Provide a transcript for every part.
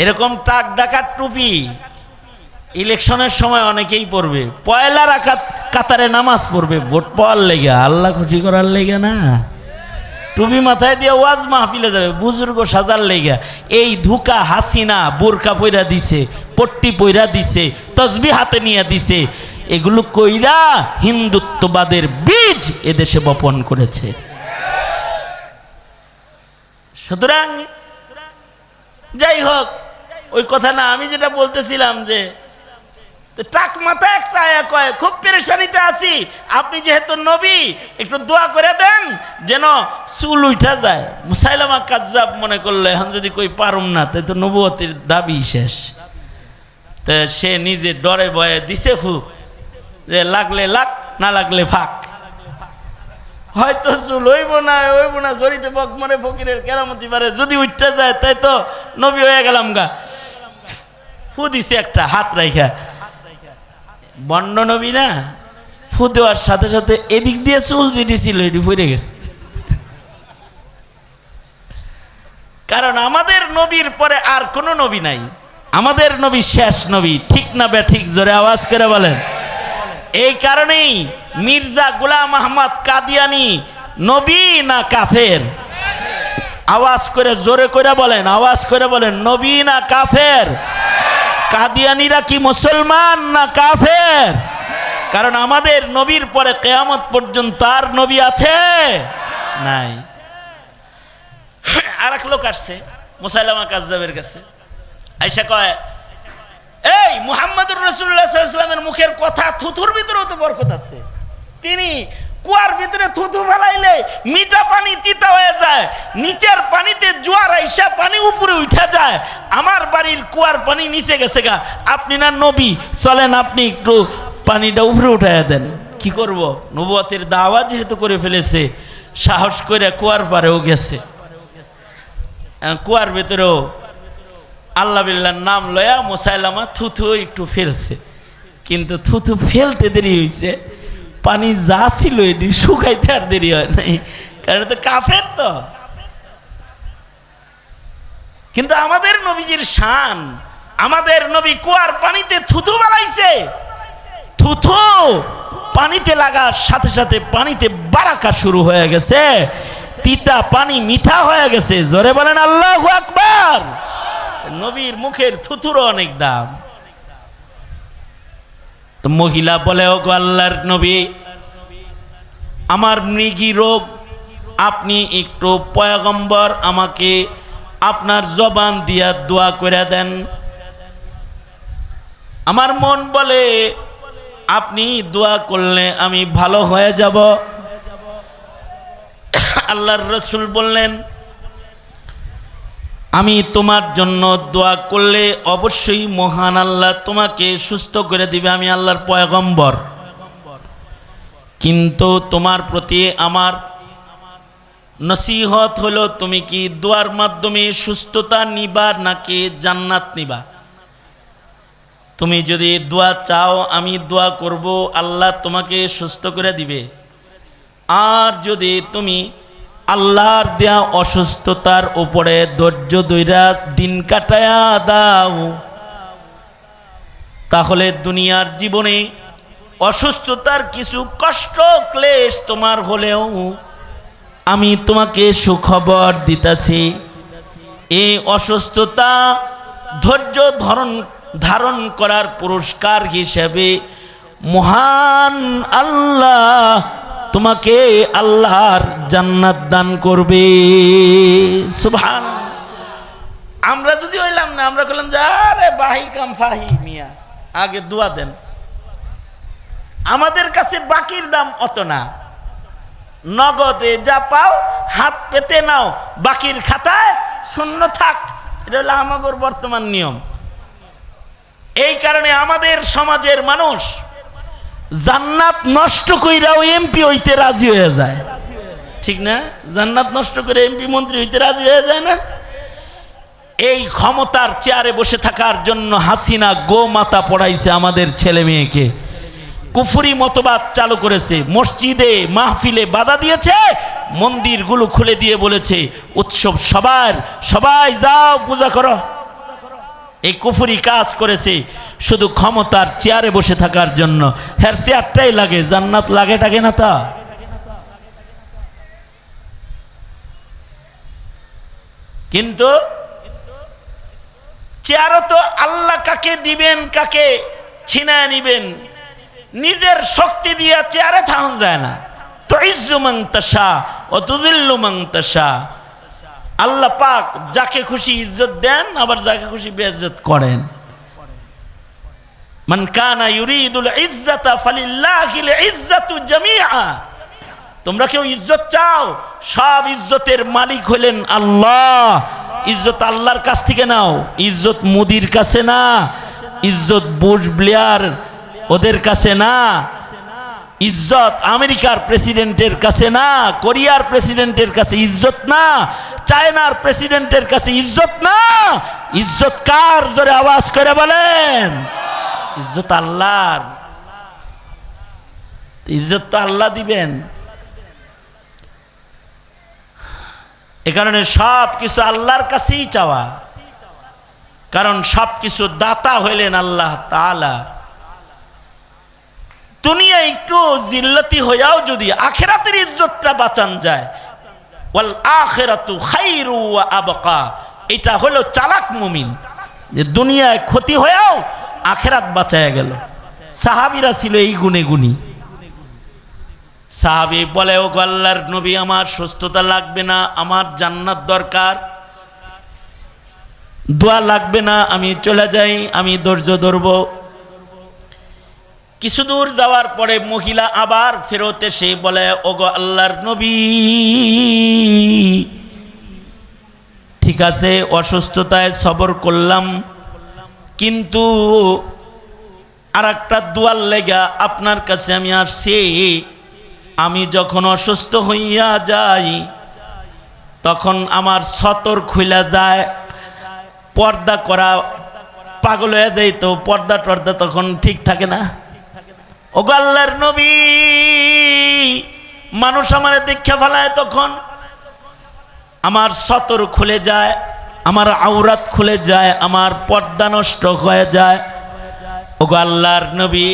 এরকম টাক ডাকার টুপি ইলেকশনের সময় অনেকেই পড়বে পয়লা রাখাত কাতারে নামাজ পড়বে, ভোট পাওয়ার লেগে, আল্লাহ খুশি করার লেগে না। টুপি মাথায় দিয়ে ওয়াজ মাহফিলে যাবে, বুজুর্গ সাজার লেগে। এই ধুকা হাসিনা বোরকা পইরা দিছে, পট্টি পইরা দিছে, তসবি হাতে নিয়ে দিছে। এগুলো কইরা হিন্দুত্ববাদের বীজ এদেশে বপন করেছে। সুতরাং যাই হোক, ওই কথা না, আমি যেটা বলতেছিলাম যে টাক মাথা একটা আয়া কয়, খুব পেরেশানিতে আছি, আপনি যেহেতু নবী, একটু দোয়া করে দেন যেন চুল উঠা যায়। মুসাইলামা কাজ্জাব মনে করলে, এখন যদি কই পারুম না, তাই তো নবুয়তির দাবি শেষ। তা সে নিজে ডরে বয়ে দিছে ফুক যে লাগলে লাগ, না লাগলে ফাঁক হয়তো চুল হইব না হইব না, জড়িতে বক মরে ফকিরের কেরামতি পারে যদি উঠতে যায়, তাই তো নবী হয়ে গেলাম গা। ফু দিছে একটা, হাত রাইখা। বন্ড নবী না, ফু দেওয়ার সাথে সাথে এদিক দিয়ে চুল যেটি ছিল, এটি ফুরে গেছে। কারণ আমাদের নবীর পরে আর কোনো নবী নাই। আমাদের নবী শেষ নবী, ঠিক না বে ঠিক, জোরে আওয়াজ করে বলেন। এই কারণেই মির্জা গুলাম আহমদ কাদিয়ানি নবী না কাফের? আওয়াজ করে জোরে করে বলেন, আওয়াজ করে বলেন, নবী না কাফের? কাদিয়ানিরা কি মুসলমান না কাফের? কারণ আমাদের নবীর পরে কেয়ামত পর্যন্ত আর নবী আছে নাই। আর এক লোক আসছে, মুসাইলামা কাজ্জাবের কাছে। আইসা কয় এই মুহাম্মদুর রসুল্লাহামের মুখের কথা থুথুর ভিতরেও তো বরকত আছে। তিনি কুয়ার ভিতরে থুথু ফেলাইলে মিঠা পানি তিতা হয়ে যায়, নিচের পানিতে জোয়ার আইসা পানি উপরে উঠা যায়। আমার বাড়ির কুয়ার পানি নিচে গেছে গা। আপনি না নবী, চলেন আপনি একটু পানিটা উপরে উঠাইয়া দেন। কি করব? নবুয়াতের দাওয়া যেহেতু করে ফেলেছে, সাহস করে কুয়ার পারেও গেছে। কুয়ার ভেতরেও আল্লাহ বিল্লার নাম লয়া মোসাইলামা থুথু একটু ফেলছে। কিন্তু থুথু ফেলতে দেরি হয়েছে পানি যা ছিল এটি শুকাইতে আর দেরি হয় নাই। কারণ তো কাফের তো। কিন্তু আমাদের নবীজির শান, আমাদের নবী কুয়ার পানিতে থুথু বানাইছে। থুথু পানিতে লাগার সাথে সাথে পানিতে বারাকা শুরু হয়ে গেছে। তিতা পানি মিঠা হয়ে গেছে। জোরে বলেন আল্লাহ আকবার। নবীর মুখের থুথুরও অনেক দাম। তো মহিলা বলে ও আল্লাহর নবী, আমার মৃগী রোগ, আপনি একটু পয়গম্বর আমাকে আপনার জবান দিয়া দোয়া করে দেন। আমার মন বলে, আপনি দোয়া করলে আমি ভালো হয়ে যাব। আল্লাহর রসুল বললেন আমি তোমার জন্য দোয়া করলে অবশ্যই মহান আল্লাহ তোমাকে সুস্থ করে দিবে, আমি আল্লাহর পয়গম্বর। কিন্তু তোমার প্রতি আমার নসিহত হলো, তুমি কি দোয়ার মাধ্যমে সুস্থতা নিবা নাকি জান্নাত নিবা? তুমি যদি দোয়া চাও, আমি দোয়া করব, আল্লাহ তোমাকে সুস্থ করে দিবে। আর যদি তুমি আল্লাহর দেয়া অসুস্থতার উপরে ধৈর্য দৈরা দিন কাটায়া দাও। তাহলে দুনিয়ার জীবনে অসুস্থতার কিছু কষ্ট ক্লেশ তোমার হলেও আমি তোমাকে সুখবর দিতাছি। এই অসুস্থতা ধৈর্য ধরন, ধারণ করার পুরস্কার হিসেবে মহান আল্লাহ তোমাকে আল্লাহর জান্নাত দান করবে। সুভান আমরা যদি হইলাম না, আমরা করলাম, যে আরে বাহি কাম ফাহি মিয়া, আগে দোয়া দেন। আমাদের কাছে বাকির দাম অত না। নগদে যা পাও, হাত পেতে নাও, বাকির খাতায় শূন্য থাক। এটা হলো আমাদের বর্তমান নিয়ম। এই কারণে আমাদের সমাজের মানুষ জান্নাত নষ্ট কইরাও এমপি হইতে রাজি হয়ে যায়। ঠিক না? জান্নাত নষ্ট করে এমপি মন্ত্রী হইতে রাজি হয়ে যায় না? এই ক্ষমতার চেয়ারে বসে থাকার জন্য হাসিনা গোমাতা পড়াইছে আমাদের ছেলে মেয়েকে। কুফুরি মতবাদ চালু করেছে, মসজিদে মাহফিলে বাধা দিয়েছে, মন্দিরগুলো খুলে দিয়ে বলেছে, উৎসব সবার, সবাই যাও, পূজা করো। এই কুফুরি কাজ করেছে শুধু ক্ষমতার চেয়ারে বসে থাকার জন্য। হ্যার চেয়ারটাই লাগে, জান্নাত লাগে টাগে না তা? কিন্তু চেয়ারও তো আল্লাহ কাকে দিবেন, কাকে ছিনায় নিবেন? নিজের শক্তি দিয়া চেয়ারে থাকুন যায় না। তো ইজ্জু মাংতাসা ও তুদিল্লু মাংতাসা আল্লাহ পাক যাকে খুশি ইজ্জত দেন, আবার যাকে খুশি বেইজ্জত করেন। তোমরা কেউ ইজ্জত চাও? সব ইজ্জতের মালিক হলেন আল্লাহ। ইজ্জত আল্লাহর কাছ থেকে নাও। ইজ্জত মুদির কাছে না। ইজ্জত বুশ ব্লেয়ার ওদের কাছে না। ইজ্জত আমেরিকার প্রেসিডেন্টের কাছে না। কোরিয়ার প্রেসিডেন্টের কাছে ইজ্জত না। চায়নার প্রেসিডেন্টের কাছে ইজ্জত না? ইজ্জত কার জোরে আওয়াজ করে বলেন? ইজ্জত আল্লাহর। ইজ্জত তো আল্লাহ দিবেন। এ কারণে সব কিছু আল্লাহর কাছেই চাওয়া। কারণ সব কিছু দাতা হইলেন আল্লাহ তালা দুনিয়া একটু জিল্লতি হইয়াও যদি আখেরাতের ইজ্জতটা বাঁচান যায় ওয়াল আখেরাতু খাইরু ওয়া আবকা। এটা হলো চালাক মুমিন, যে দুনিয়ায় ক্ষতি হয়েও আখেরাত বাঁচায়া গেল। সাহাবিরা ছিল এই গুণে গুণী। সাহাবি বলে ও আল্লাহর নবী, আমার সুস্থতা লাগবে না, আমার জান্নাত দরকার। দোয়া লাগবে না, আমি চলে যাই, আমি ধৈর্য ধরব। কিছু দূর যাওয়ার পরে মহিলা আবার ফেরত এসে বলে ও গো আল্লাহর নবী, ঠিক আছে, অসুস্থতায় সবর করলাম, কিন্তু আর একটা দোয়ার লেগা আপনার কাছে আমি আসছি। আমি যখন অসুস্থ হইয়া যাই, তখন আমার সতর খুলে যায়, পর্দা করা পাগল হয়ে যাই তো পর্দা টর্দা তখন ঠিক থাকে না। আল্লাহর নবী, মানুষ আমার দীক্ষা ফেলায় তখন। আমার সতর খুলে যায়, আমার আওরাত খুলে যায়, আমার পর্দা নষ্ট হয়ে যায়। ও আল্লাহর নবী,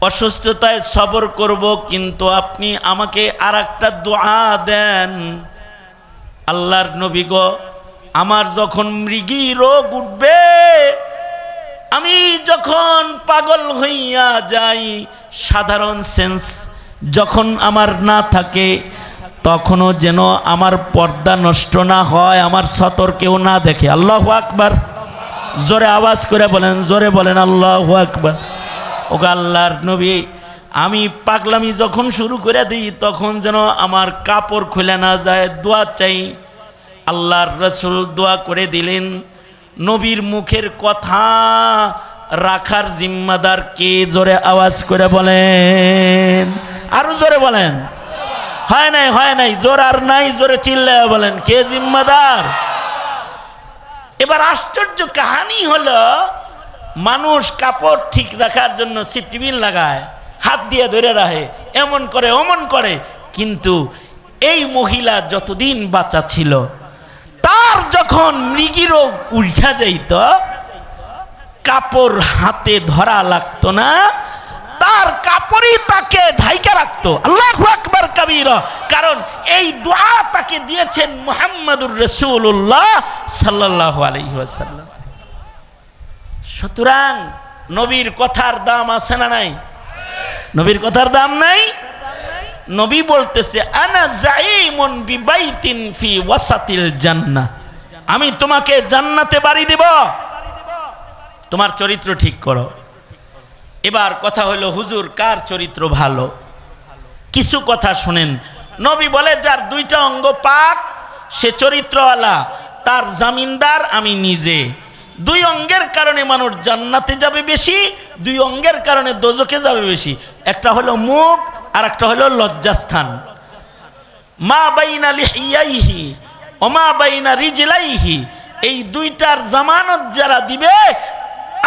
অসুস্থতায় সবর করব, কিন্তু আপনি আমাকে আর একটা দোয়া দেন। আল্লাহর নবী গো, আমার যখন মৃগী রোগ উঠবে আমি যখন পাগল হইয়া যাই, সাধারণ সেন্স যখন আমার না থাকে, তখনও যেন আমার পর্দা নষ্ট না হয়, আমার সতর কেউ না দেখে। আল্লাহ আকবার। জোরে আওয়াজ করে বলেন, জোরে বলেন, আল্লাহ আকবার। ওকে আল্লাহর নবী, আমি পাগলামি যখন শুরু করে দিই, তখন যেন আমার কাপড় খুলে না যায়, দোয়া চাই। আল্লাহর রসুল দোয়া করে দিলেন। নবীর মুখের কথা রাখার জিম্মাদার কে জোরে আওয়াজ করে বলেন? আরও জোরে বলেন। হয় নাই হয় নাই, জোর আর নাই, জোরে চিল্লায় বলেন, কে জিম্মাদার? এবার আশ্চর্য কাহানি হলো, মানুষ কাপড় ঠিক রাখার জন্য সিটিবিল লাগায়, হাত দিয়ে ধরে রাখে, এমন করে অমন করে, কিন্তু এই মহিলা যতদিন বাচ্চা ছিল তার যখন মৃগী রোগ উল্টা যাইত, কাপড় হাতে ধরা লাগতো না, তার কাপড়ই তাকে ঢাইকা রাখতো। আল্লাহ আকবর কবির। কারণ এই দোয়া তাকে দিয়েছেন মোহাম্মদুর রসুল্লাহ সাল্লাহ আলহিহাসাল্লাম সুতরাং নবীর কথার দাম আছে না নাই? নবীর কথার দাম নাই? নবী বলতেছে, আনা জাইমুন বিবাইতিন ফি ওয়াসাতিল জান্নাহ। আমি তোমাকে জান্নাতে বাড়ি দেব। তোমার চরিত্র ঠিক করো। এবার কথা হলো, হুজুর, কার চরিত্র ভালো? কিছু কথা শুনেন। নবী বলে, যার দুইটা অঙ্গ পাক, সে চরিত্রওয়ালা, তার জামিনদার আমি নিজে। দুই অঙ্গের কারণে মানুষ জান্নাতে যাবে বেশি, দুই অঙ্গের কারণে দোজকে যাবে বেশি। একটা হলো মুখ আর একটা হলো লজ্জাস্থান। মা বাইনা লিহিয়াইহি ওমা বাইনা রিজলাইহি, এই দুইটার জামানত যারা দিবে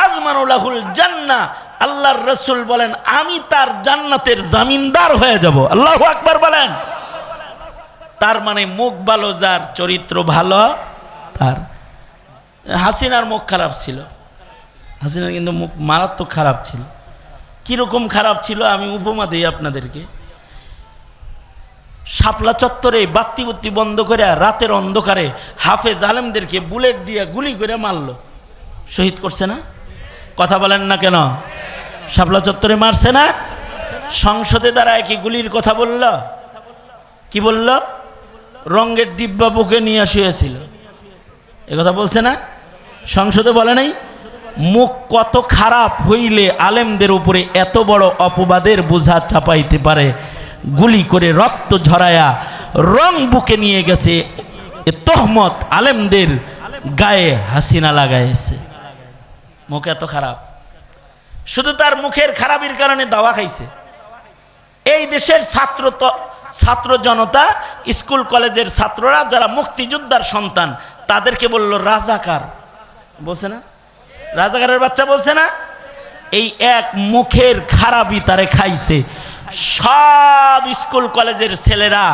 আজমানুলাহুল জান্না আল্লাহর রসুল বলেন, আমি তার জান্নাতের জামিনদার হয়ে যাব। আল্লাহ আকবার বলেন। তার মানে মুখ ভালো, যার চরিত্র ভালো, তার। হাসিনার মুখ খারাপ ছিল। হাসিনার কিন্তু মুখ মারাত্মক খারাপ ছিল। কীরকম খারাপ ছিল আমি উপমা দিই আপনাদেরকে। শাপলা চত্বরে বাত্তি বন্ধ করে রাতের অন্ধকারে হাফেজ আলেমদেরকে বুলেট দিয়ে গুলি করে মারল। শহীদ করছে না? কথা বলেন না কেন? শাপলা চত্বরে মারছে না? সংসদে দাঁড়ায় কি গুলির কথা বলল? কি বলল? রঙ্গের ডিব্বা বুকে নিয়ে আসিয়াছিল এ কথা বলছে না? সংসদে বলে নাই? মুখ কত খারাপ হইলে আলেমদের উপরে এত বড় অপবাদের বোঝা চাপাইতে পারে। গুলি করে রক্ত ঝরায়া রং বুকে নিয়ে গেছে। তহমত আলেমদের গায়ে হাসিনা লাগাইছে। মুখ এত খারাপ। শুধু তার মুখের খারাপির কারণে দাওয়া খাইছে। এই দেশের ছাত্র ছাত্র জনতা, স্কুল কলেজের ছাত্ররা, যারা মুক্তিযোদ্ধার সন্তান, তাদেরকে বলল, রাজাকার। বলছে না? রাজাকারের বাচ্চা বলছে না? এই এক মুখের খারাপই তারে খাইছে। সব স্কুল কলেজের ছেলেরা,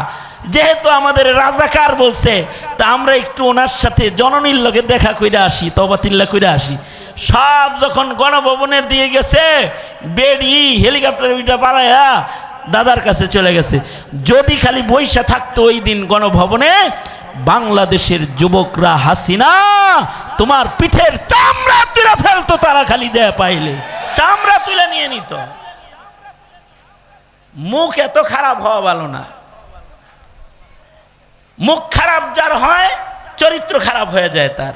যেহেতু আমাদের রাজাকার বলছে, তা আমরা একটু ওনার সাথে জননীর লোকে দেখা কইরা আসি তবাতিল্লা কইরা আসি। সব যখন গণভবনের দিয়ে গেছে, বেডি, হেলিকপ্টার উইটা পাড়ায়া দাদার কাছে চলে গেছে। যদি খালি বৈশা থাকতো ওই দিন গণভবনে, বাংলাদেশের যুবকরা হাসিনা, তোমার পিঠের চামড়া তুলে ফেলতো, তারা খালি যায় পাইলে। চামড়া তুলে নিয়ে নিত। মুখ এত খারাপ হওয়া ভালো না। মুখ খারাপ যার হয়, চরিত্র খারাপ হয়ে যায় তার।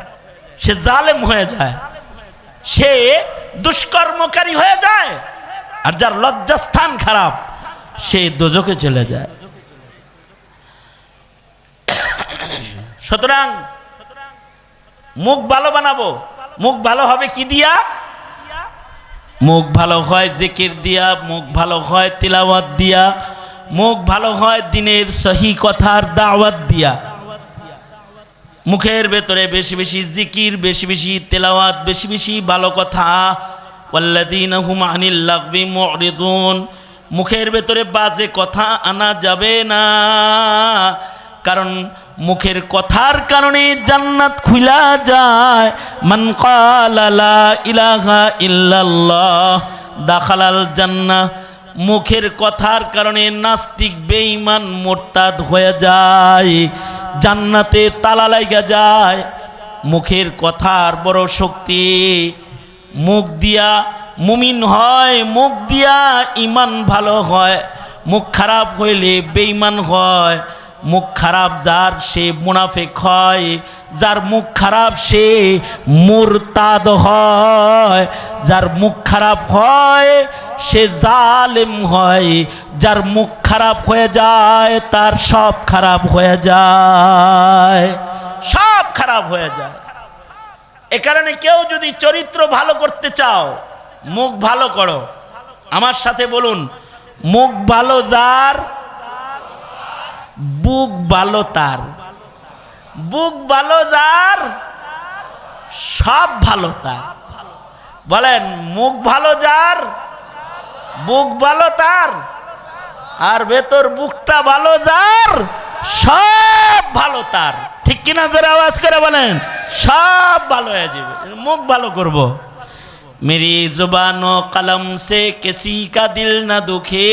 সে জালেম হয়ে যায়। সে দুষ্কর্মকারী হয়ে যায় আর যার লজ্জাস্থান খারাপ, সে দোজকে চলে যায়। সুতরাং মুখ ভালো বানাবো। মুখ ভালো হবে কি দিয়া? মুখ ভালো হয় জেকের দিয়া, মুখ ভালো হয় তিলাওয়াত দিয়া, মুখ ভালো হয় দিনের সহি কথার দাওয়াত দিয়া। মুখের ভেতরে বেশি বেশি জিকির, বেশি বেশি তেলাওয়াত, বেশি বেশি ভালো কথা। মুখের ভেতরে বাজে কথা আনা যাবে না। কারণ মুখের কথার কারণে জান্নাত খুলা যায়। মান ক্বালা লা ইলাহা ইল্লাল্লাহ, দাখালাল জান্নাহ। মুখের কথার কারণে নাস্তিক, বেঈমান, মোরতাদ হয়ে যায়। জান্নাতে তালা লাইগা যায়। মুখের কথার বড় শক্তি, মুখ দিয়া মুমিন হয়, মুখ দিয়া ইমান ভালো হয়, মুখ খারাপ হইলে বেঈমান হয়। মুখ খারাপ যার সে মুনাফেক হয়, যার মুখ খারাপ সে মুরতাদ হয়। যার মুখ খারাপ হয়, সে জালেম হয়। যার মুখ খারাপ হয়ে যায়, তার সব খারাপ হয়ে যায়। সব খারাপ হয়ে যায়। এ কারণে কেউ যদি চরিত্র ভালো করতে চাও, মুখ ভালো করো। আমার সাথে বলুন, মুখ ভালো যার বুক ভালো তার। বুক ভালো যার, সব ভালো তার। বলেন, মুখ ভালো যার, বুক ভালো তার, আর ভেতর বুকটা ভালো যার, সব ভালো তার। ঠিক কিনা জোরে আওয়াজ করে বলেন, সব ভালো হয়ে যাবে। মুখ ভালো করব। মেরি জুবান কলম সে কেসি কা দিল না দুখে।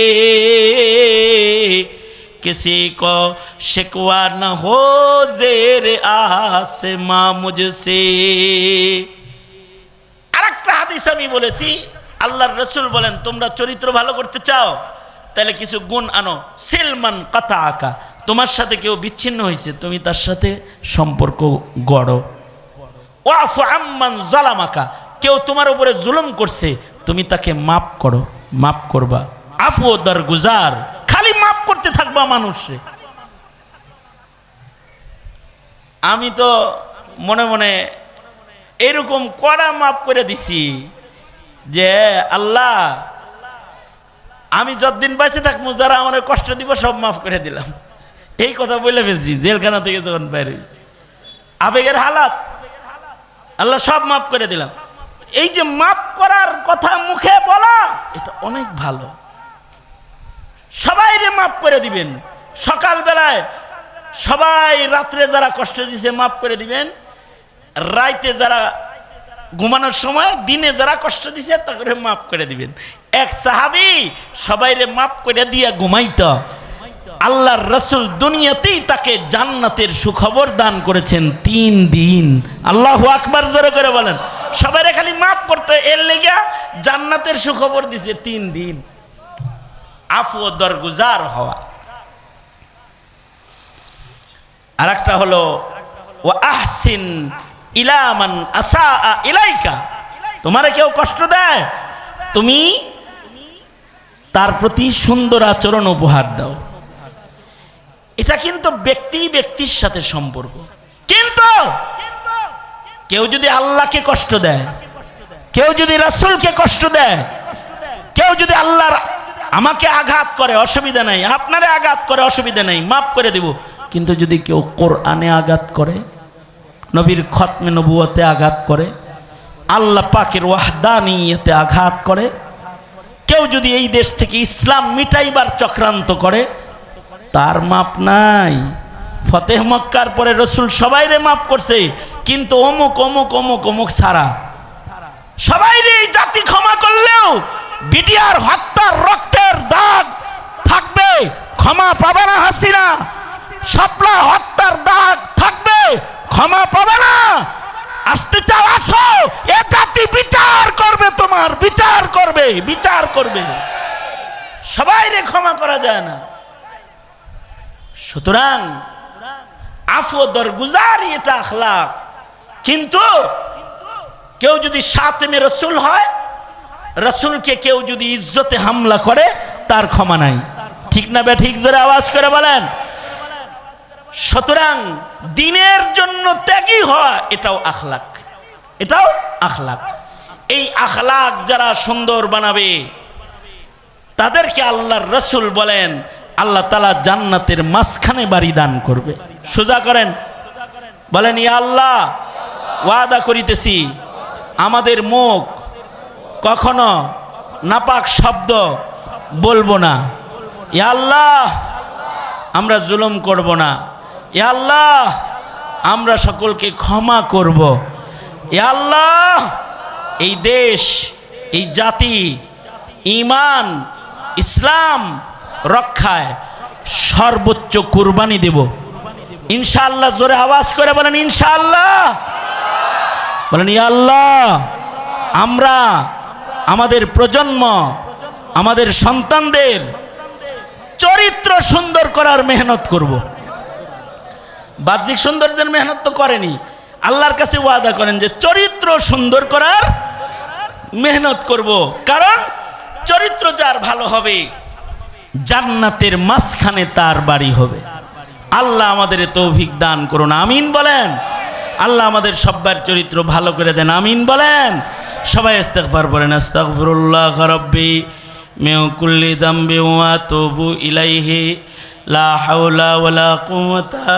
किसी को शिकवा न हो जेर आसमां मुझसे আরেকটা হাদিস আমি বলেছি আল্লাহর রসুল বলেন তোমরা চরিত্র ভালো করতে চাও তাহলে কিছু গুণ আনো সিলমান কথা আঁকা তোমার সাথে কেউ বিচ্ছিন্ন হয়েছে তুমি তার সাথে সম্পর্ক গড়ো ওয়াফু আম্মান জালামাকা কেউ তোমার উপরে জুলুম করছে তুমি তাকে মাপ করো মাপ করবা আফু দর গুজার খালি মাপ থাকবা মানুষরে আমি তো মনে মনে এরকম কড়া মাপ করে দিছি যে, আল্লাহ, আমি যতদিন বেঁচে থাকব, যারা আমার কষ্ট দিব, সব মাফ করে দিলাম। এই কথা বলে ফেলছি, জেলখানা থেকে যখন বাইরে আবেগের হালাত। আল্লাহ সব মাফ করে দিলাম। এই যে মাফ করার কথা মুখে বলা, এটা অনেক ভালো। সবাই রে মাফ করে দিবেন। সকাল বেলায় সবাই রাত্রে যারা কষ্ট দিছে মাফ করে দিবেন। রাইতে যারা ঘুমানোর সময় দিনে যারা কষ্ট দিছে তা করে মাফ করে দিবেন। এক সাহাবি সবাইরে মাফ করে দিয়া ঘুমাইত। আল্লাহর রসুল দুনিয়াতেই তাকে জান্নাতের সুখবর দান করেছেন তিন দিন। আল্লাহ আকবার জোরে করে বলেন। সবাইরে খালি মাফ করতে এর লেগে জান্নাতের সুখবর দিছে তিন দিন। আফু ও দরগুজার হওয়া। আর একটা হলো ও আহসিন ইলামান আসা ইলাইকা। তোমারে কেউ কষ্ট দেয়? তুমি তার প্রতি সুন্দর আচরণ উপহার দাও। এটা কিন্তু ব্যক্তি ব্যক্তির সাথে সম্পর্ক। কিন্তু কেউ যদি আল্লাহকে কষ্ট দেয়, কেউ যদি রাসূলকে কষ্ট দেয়, কেউ যদি আল্লাহর আমাকে আঘাত করে, অসুবিধা নাই। আপনারে আঘাত করে, অসুবিধা নাই। মাফ করে দেব। কিন্তু যদি কেউ কোরআনে আঘাত করে, নবীর খতমে নবুয়তে আঘাত করে, আল্লাহ পাকের ওয়াহদানিয়তে আঘাত করে, কেউ যদি এই দেশ থেকে ইসলাম মিটাইবার চক্রান্ত করে, তার মাপ নাই। ফতেহ মক্কার পরে রসুল সবাইরে মাফ করছে, কিন্তু অমুক অমুক অমুক অমুক সারা সবাই এই জাতি ক্ষমা করলেও বিডিআর হত্যার রক্তের দাগ থাকবে, ক্ষমা পাবে না হাসিনা। সাপলা হত্যার দাগ থাকবে, ক্ষমা পাবে না। আসতে চাও, আসো। এ জাতি বিচার করবে তোমার, বিচার করবে বিচার করবে। সবাই রে ক্ষমা করা যায় না। সুতরাং আফু দরগুজারি এটা আখলাক। কিন্তু কেউ যদি সাতেমে রসুল হয় রসুলকে কেউ যদি ইজ্জতে হামলা করে, তার ক্ষমা নাই। ঠিক না ঠিক জোরে আওয়াজ করে বলেন? সুতরাং দিনের জন্য ত্যাগী হওয়া এটাও আখলাক। এটাও আখলাক। এই আখলাক যারা সুন্দর বানাবে, তাদেরকে আল্লাহর রসুল বলেন, আল্লাহ তালা জান্নাতের মাঝখানে বাড়ি দান করবে। সোজা করেন। বলেন, ইয়া আল্লাহ, ওয়াদা করিতেছি, আমাদের মুখ কখনো নাপাক শব্দ বলব না। আল্লাহ, আমরা জুলুম করব না। আল্লাহ, আমরা সকলকে ক্ষমা করব। আল্লাহ, এই দেশ, এই জাতি ইমান ইসলাম রক্ষায় সর্বোচ্চ কুরবানি দেব। ইনশাআল্লাহ জোরে আওয়াজ করে বলেন ইনশাআল্লাহ। বলেন, ইয়া আল্লাহ, আমরা আমাদের প্রজন্ম, আমাদের সন্তানদের চরিত্র সুন্দর করার মেহনত করব। বাহ্যিক সৌন্দর্যের মেহনত তো করেনি আল্লাহর কাছে ওয়াদা করেন যে চরিত্র সুন্দর করার মেহনত করব। কারণ চরিত্র যার ভালো হবে, জান্নাতের মাঝখানে তার বাড়ি হবে আল্লাহ আমাদের তৌফিক দান করুন, আমিন বলেন আল্লাহ আমাদের সব্বার চরিত্র ভালো করে দেন, আমিন বলেন সবাই ইস্তেগফার বলেন আস্তাগফিরুল্লাহ রাব্বি মিন কুল্লি দামবি তুবু ইলাইহি, লা হাওলা ওয়ালা কুওয়াতা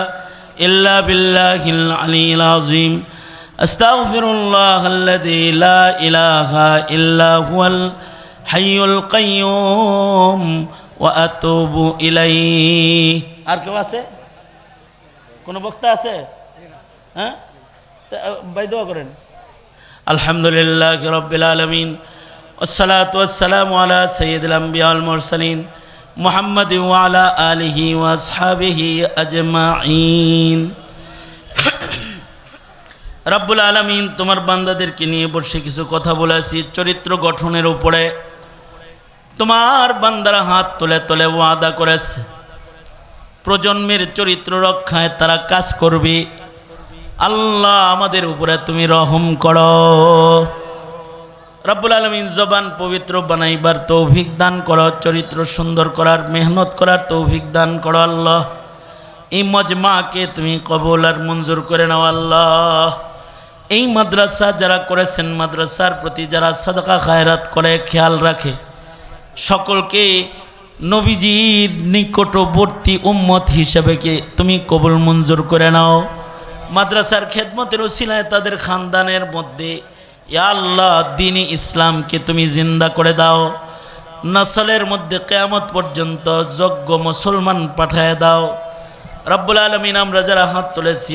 ইল্লা বিল্লাহিল আলিয়্যিল আযীম। আস্তাগফিরুল্লাহ আল্লাযী লা ইলাহা ইল্লা হুয়াল হাইয়ুল কাইয়্যুম ওয়া আতুবু ইলাইহি। আর কেউ আছে? কোনো বক্তা আছে? হ্যাঁ? ভাই দোয়া করেন। আলহামদুলিল্লাহ রবিল আলমিন। ওসালাতাম আলা সৈয়দুল আম্বিয়াল মুরসালিন মোহাম্মদ ওয়ালা আলহি ওয়াসাবিহি আজমাইন রাব্বুল আলমিন, তোমার বান্দাদেরকে নিয়ে বসে কিছু কথা বলেছি চরিত্র গঠনের উপরে তোমার বান্দারা হাত তোলে তোলে আদা করেছে। প্রজন্মের চরিত্র রক্ষায় তারা কাজ করবে। আল্লাহ আমাদের উপরে তুমি রহম করো। রব্বুল আলমিন জবান পবিত্র বানাইবার তৌভিক দান করো, চরিত্র সুন্দর করার, মেহনত করার তৌভিক দান করো আল্লাহ। এই মজমাকে তুমি কবল আর মঞ্জুর করে নাও আল্লাহ। এই মাদ্রাসা যারা করেছেন, মাদ্রাসার প্রতি যারা সাদকা খায়রাত করে, খেয়াল রাখে। সকলকে নবীজির নিকটবর্তী উম্মত হিসেবে তুমি কবুল মঞ্জুর করে নাও। মাদ্রাসার খেদমতের ওসিলায় তাদের খানদানের মধ্যে আল্লাহ দিনী ইসলামকে তুমি জিন্দা করে দাও। নসলের মধ্যে কেয়ামত পর্যন্ত যজ্ঞ মুসলমান পাঠায় দাও। রব্বুল আলমিন, আমরা যারা হাত তুলেছি